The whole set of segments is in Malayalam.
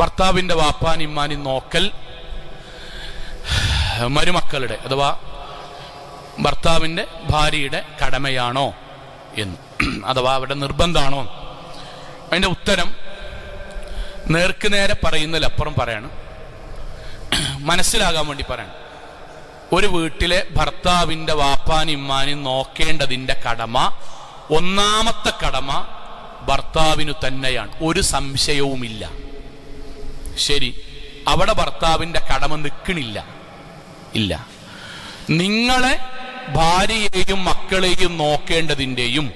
ഭർത്താവിന്റെ വാപ്പാൻ ഇമ്മാനി നോക്കൽ മരുമക്കളുടെ അഥവാ ഭർത്താവിന്റെ ഭാര്യയുടെ കടമയാണോ എന്ന്. അഥവാ അവിടെ നിർബന്ധമാണോ അതിന്റെ ഉത്തരം നേർക്ക് നേരെ പറയുന്നതിലപ്പുറം പറയണം. മനസ്സിലാകാൻ വേണ്ടി പറയണം. ഒരു വീട്ടിലെ ഭർത്താവിന്റെ വാപ്പാനും ഇമ്മാനും നോക്കേണ്ടതിന്റെ കടമ ഒന്നാമത്തെ കടമ ഭർത്താവിനു തന്നെയാണ്. ഒരു സംശയവുമില്ല. ശരി അവിടെ ഭർത്താവിന്റെ കടമ നിൽക്കണില്ല. ഇല്ല. നിങ്ങളെ ഭാര്യയെയും മക്കളെയും നോക്കേണ്ടതിന്റെയും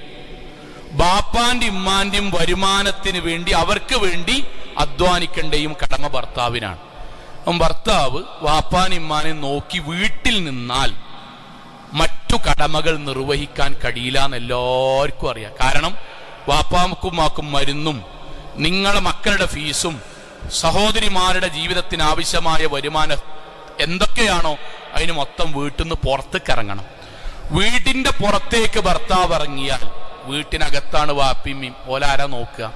ബാപ്പാന്റെ ഇമ്മാന്റെയും വരുമാനത്തിന് വേണ്ടി അവർക്ക് വേണ്ടി അധ്വാനിക്കേണ്ടയും കടമ ഭർത്താവിനാണ്. ഭർത്താവ് വാപ്പാൻ ഇമ്മാനെ നോക്കി വീട്ടിൽ നിന്നാൽ മറ്റു കടമകൾ നിർവഹിക്കാൻ കഴിയില്ല എന്ന് എല്ലാവർക്കും അറിയാം. കാരണം വാപ്പാമക്കും മാക്കും മരുന്നും നിങ്ങളെ മക്കളുടെ ഫീസും സഹോദരിമാരുടെ ജീവിതത്തിന് ആവശ്യമായ വരുമാനം എന്തൊക്കെയാണോ അതിന് മൊത്തം വീട്ടിൽ നിന്ന് പുറത്തേക്ക് ഇറങ്ങണം. വീടിന്റെ പുറത്തേക്ക് ഭർത്താവ് ഇറങ്ങിയാൽ വീട്ടിനകത്താണ് വാപ്പിമ്മയും. ഓലാരാ നോക്കുക?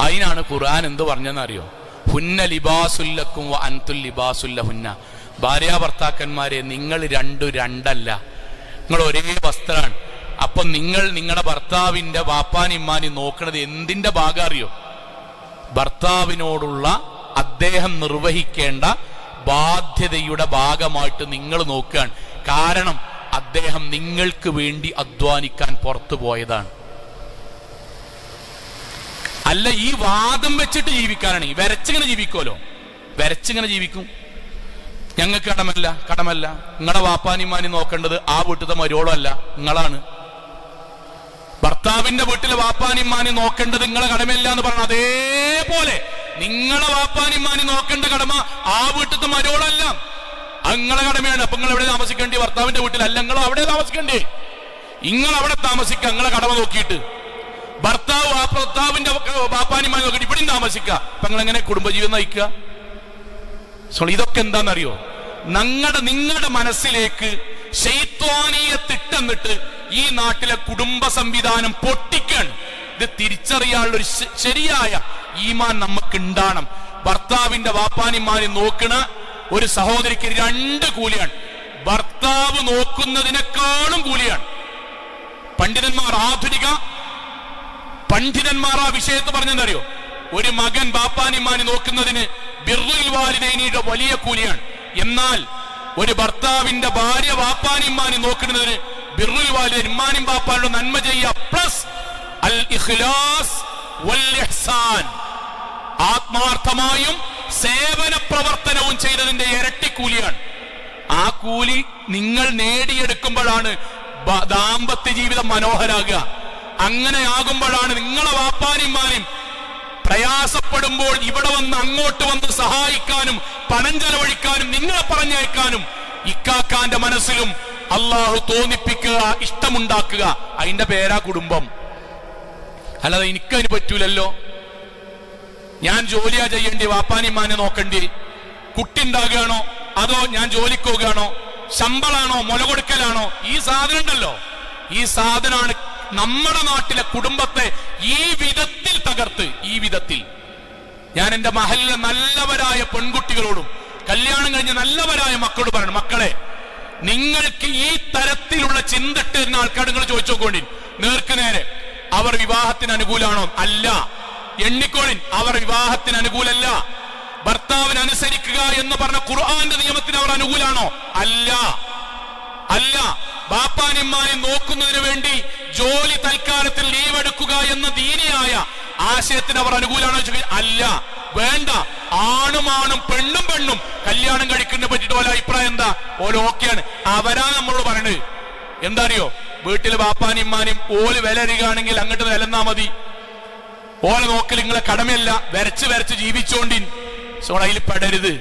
അതിനാണ് ഖുർആൻ എന്ത് പറഞ്ഞെന്നറിയോ ഹുന്ന ലിബാസുല്ലക്കും അൻതുൽ ലിബാസുല്ല ഹുന്ന ഭാര്യ ഭർത്താക്കന്മാരെ നിങ്ങൾ രണ്ടു രണ്ടല്ല. നിങ്ങൾ ഒരേ വസ്ത്രമാണ് അപ്പൊ നിങ്ങൾ നിങ്ങളുടെ ഭർത്താവിന്റെ വാപ്പാനിമ്മാനി നോക്കണത് എന്തിന്റെ ഭാഗം അറിയോ? ഭർത്താവിനോടുള്ള അദ്ദേഹം നിർവഹിക്കേണ്ട ബാധ്യതയുടെ ഭാഗമായിട്ട് നിങ്ങൾ നോക്കുകയാണ്. കാരണം അദ്ദേഹം നിങ്ങൾക്ക് വേണ്ടി അധ്വാനിക്കാൻ പുറത്തു പോയതാണ്. അല്ല ഈ വാദം വെച്ചിട്ട് ജീവിക്കാനാണ്. ഈ വരച്ചിങ്ങനെ ജീവിക്കുമല്ലോ. വരച്ചിങ്ങനെ ജീവിക്കും. ഞങ്ങൾക്ക് കടമല്ല കടമല്ല നിങ്ങളുടെ വാപ്പാനിമാനി നോക്കേണ്ടത് ആ വീട്ടിലത്തെ മരോളല്ല നിങ്ങളാണ്. ഭർത്താവിന്റെ വീട്ടിൽ വാപ്പാനിമാനി നോക്കേണ്ടത് നിങ്ങളെ കടമയില്ല എന്ന് പറഞ്ഞു അതേപോലെ നിങ്ങളെ വാപ്പാനിമാനി നോക്കേണ്ട കടമ ആ വീട്ടിൽ മരോളല്ല. അങ്ങളെ നിങ്ങളെ കടമയാണ്. അപ്പൊ നിങ്ങൾ എവിടെ താമസിക്കേണ്ടി? ഭർത്താവിന്റെ വീട്ടിലല്ല. നിങ്ങൾ അവിടെ താമസിക്കേണ്ടേ. നിങ്ങൾ അവിടെ താമസിക്കുക. നിങ്ങളെ കടമ നോക്കിയിട്ട്. ഭർത്താവ് ആ ഭർത്താവിന്റെ ബാപ്പാനിമാനി നോക്കിയിട്ട് ഇവിടെയും താമസിക്കുക. അപ്പൊ നിങ്ങൾ എങ്ങനെ കുടുംബജീവിതം നയിക്കുക? സോ ഇതൊക്കെ എന്താണെന്നറിയോ? ഞങ്ങളുടെ നിങ്ങളുടെ മനസ്സിലേക്ക് ശൈത്വാനീയ തിട്ടെന്നിട്ട് ഈ നാട്ടിലെ കുടുംബ സംവിധാനം പൊട്ടിക്കാണ്. ഇത് തിരിച്ചറിയാനുള്ള ഒരു ശരിയായ ഈമാൻ നമുക്ക് ഉണ്ടാണം ഭർത്താവിന്റെ വാപ്പാനിമാരെ നോക്കണ ഒരു സഹോദരിക്ക് രണ്ട് കൂലിയാണ്. ഭർത്താവ് നോക്കുന്നതിനേക്കാളും കൂലിയാണ്. പണ്ഡിതന്മാർ ആധുനിക പണ്ഡിതന്മാർ ആ വിഷയത്ത് പറഞ്ഞെന്നറിയോ ഒരു മകൻ ബാപ്പാനിമാനി നോക്കുന്നതിന് ബിർറുൽ വലിയ കൂലിയാണ്. എന്നാൽ ഒരു ഭർത്താവിന്റെ ഭാര്യ വാപ്പാനിമാനി നോക്കുന്നതിന് ബിർറുൽ വാലിദൈൻ ഉമ്മാനും ബാപ്പാനോട് നന്മ ചെയ്യുക. പ്ലസ് അൽ ഇഖ്ലാസ് വൽ ഇഹ്സാൻ. ആത്മാർത്ഥമായും സേവന പ്രവർത്തനവും ചെയ്തതിന്റെ ഇരട്ടി കൂലിയാണ്. ആ കൂലി നിങ്ങൾ നേടിയെടുക്കുമ്പോഴാണ് ദാമ്പത്യ ജീവിതം മനോഹരാകുക. അങ്ങനെ ആകുമ്പോഴാണ് നിങ്ങളെ വാപ്പാനിമാരും പ്രയാസപ്പെടുമ്പോൾ ഇവിടെ വന്ന് അങ്ങോട്ട് വന്ന് സഹായിക്കാനും പണം ചെലവഴിക്കാനും നിങ്ങളെ പറഞ്ഞയക്കാനും ഇക്കാക്കാന്റെ മനസ്സിലും അള്ളാഹു തോന്നിപ്പിക്കുക ഇഷ്ടമുണ്ടാക്കുക. അതിന്റെ പേരാ കുടുംബം. അല്ലാതെ എനിക്കതിന് പറ്റൂലല്ലോ. ഞാൻ ജോലിയാ ചെയ്യേണ്ടി വാപ്പാനിമാനെ നോക്കണ്ടി. കുട്ടി ഉണ്ടാകുകയാണോ അതോ ഞാൻ ജോലിക്ക് പോവുകയാണോ? ശമ്പളാണോ? മുല കൊടുക്കലാണോ? ഈ സാധനം ഉണ്ടല്ലോ ഈ സാധനമാണ് നമ്മുടെ നാട്ടിലെ കുടുംബത്തെ ഈ വിധത്തിൽ തകർത്ത് ഈ വിധത്തിൽ. ഞാൻ എന്റെ മഹലിലെ നല്ലവരായ പെൺകുട്ടികളോടും കല്യാണം കഴിഞ്ഞ നല്ലവരായ മക്കളോട് പറയണം. മക്കളെ നിങ്ങൾക്ക് ഈ തരത്തിലുള്ള ചിന്തട്ട് വരുന്ന ആൾക്കാർ നിങ്ങൾ ചോദിച്ചു നോക്കോണ്ടി നേർക്ക് നേരെ. അവർ വിവാഹത്തിന് അനുകൂലാണോ? അല്ല. എണ്ണിക്കോളിൻ. അവർ വിവാഹത്തിന് അനുകൂലല്ല. ഭർത്താവിന് അനുസരിക്കുക എന്ന് പറഞ്ഞ ഖുർആന്റെ നിയമത്തിന് അവർ അനുകൂലാണോ? അല്ല. അല്ല. ബാപ്പാനിമ്മാനെ നോക്കുന്നതിന് വേണ്ടി ജോലി തൽക്കാലത്തിൽ ലീവ് എടുക്കുക എന്ന ദീനിയായ ആശയത്തിന് അവർ അനുകൂലാണോ അല്ല. വേണ്ട. ആണുമാണും പെണ്ണും പെണ്ണും കല്യാണം കഴിക്കുന്ന പറ്റിയിട്ട് ഓരോ അഭിപ്രായം എന്താ? ഓരോ ഓക്കെയാണ്. അവരാ നമ്മളോട് പറയണത്. എന്താറിയോ? വീട്ടിൽ വീട്ടിൽ ബാപ്പാനിമ്മാനും ഓൽ വില അറിയുകയാണെങ്കിൽ അങ്ങോട്ട് വിലന്നാ മതി. ഓല നോക്കൽ നിങ്ങളെ കടമയല്ല. വരച്ച് വരച്ച് ജീവിച്ചോണ്ടിൻ. സോ അതിൽ പെടരുത്.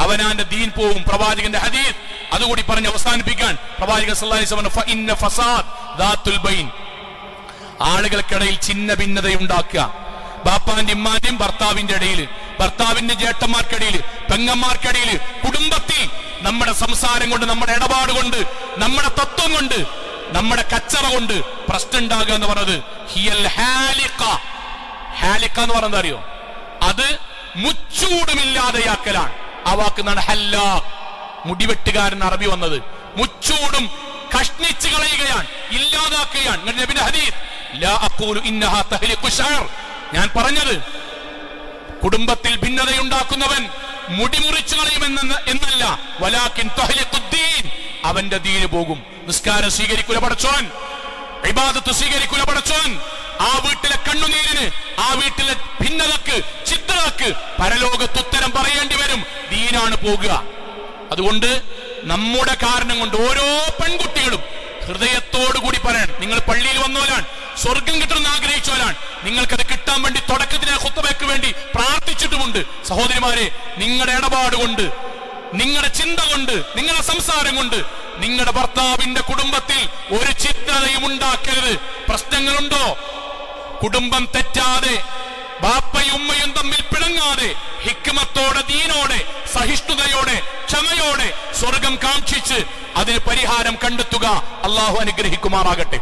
അവനാന്റെ ദീൻ പോവും. പ്രവാചകന്റെ ഹദീസ് അതുകൂടി പറഞ്ഞ് അവസാനിപ്പിക്കാൻ. പ്രവാചകൻ. ആളുകൾക്കിടയിൽ ചിന്ന ഭിന്നതയുണ്ടാക്കുക. ബാപ്പാന്റെ ഇമ്മാന്റെയും ഭർത്താവിന്റെ ഇടയിൽ ഭർത്താവിന്റെ ജേട്ടന്മാർക്കിടയിൽ പെങ്ങന്മാർക്കിടയിൽ കുടുംബത്തിൽ നമ്മുടെ സംസാരം കൊണ്ട് നമ്മുടെ ഇടപാട് കൊണ്ട് നമ്മുടെ തത്വം കൊണ്ട് നമ്മുടെ കച്ചറ കൊണ്ട് പ്രശ്നം ഉണ്ടാകുക എന്ന് പറഞ്ഞത് ഹിയൽ ഹാലിക്ക. ഹാലിക്ക എന്ന് അറിയോ? അത് മുച്ചൂടുമില്ലാതെയാക്കലാണ്. ആ വാക്ക് നിന്നാണ് ഹല്ല മുടിവെട്ടുകാരൻ അറബി വന്നത്. മുച്ചൂടും കഷ്ണിച്ച് കളയുകയാണ്. ഇല്ലാതാക്കുകയാണ്. ഞാൻ നബിന്റെ കുടുംബത്തിൽ ഭിന്നതയുണ്ടാക്കുന്നവൻ മുടിമുറിച്ചു കളയുമെന്ന എന്നല്ല. വലാക്കിൻ അവന്റെ ദീന് പോകും. നിസ്കാരം സ്വീകരിക്കുല പടച്ചോൻ. ഇബാദത്ത് സ്വീകരിക്കുല പടച്ചോൻ. ആ വീട്ടിലെ കണ്ണുനീരിന് ആ വീട്ടിലെ ഭിന്നതക്ക് ചിത്രക്ക് പരലോകത്ത് ഉത്തരം പറയേണ്ടി വരും. ദീനാണ് പോകുക. അതുകൊണ്ട് നമ്മുടെ കാരണം കൊണ്ട് ഓരോ പെൺകുട്ടികളും ഹൃദയത്തോടു കൂടി പറയാൻ നിങ്ങൾ പള്ളിയിൽ വന്നോലാണ്. സ്വർഗം കിട്ടണമെന്ന് ആഗ്രഹിച്ചവരാണ് നിങ്ങൾക്കത് കിട്ടാൻ വേണ്ടി തുടക്കത്തിന് ഹുത്തബയ്ക്ക് വേണ്ടി പ്രാർത്ഥിച്ചിട്ടുമുണ്ട്. സഹോദരിമാരെ നിങ്ങളുടെ ഇടപാട് കൊണ്ട് നിങ്ങളുടെ ചിന്ത കൊണ്ട് നിങ്ങളുടെ സംസാരം കൊണ്ട് നിങ്ങളുടെ ഭർത്താവിന്റെ കുടുംബത്തിൽ ഒരു ചിത്രതയും ഉണ്ടാക്കരുത്. പ്രശ്നങ്ങളുണ്ടോ? കുടുംബം തെറ്റാതെ ബാപ്പയും ഉമ്മയും തമ്മിൽ പിണങ്ങാതെ ഹിക്മത്തോടെ ദീനോടെ സഹിഷ്ണുതയോടെ ക്ഷമയോടെ സ്വർഗം കാക്ഷിച്ച് അതിന് പരിഹാരം കണ്ടെത്തുക അള്ളാഹു അനുഗ്രഹിക്കുമാറാകട്ടെ.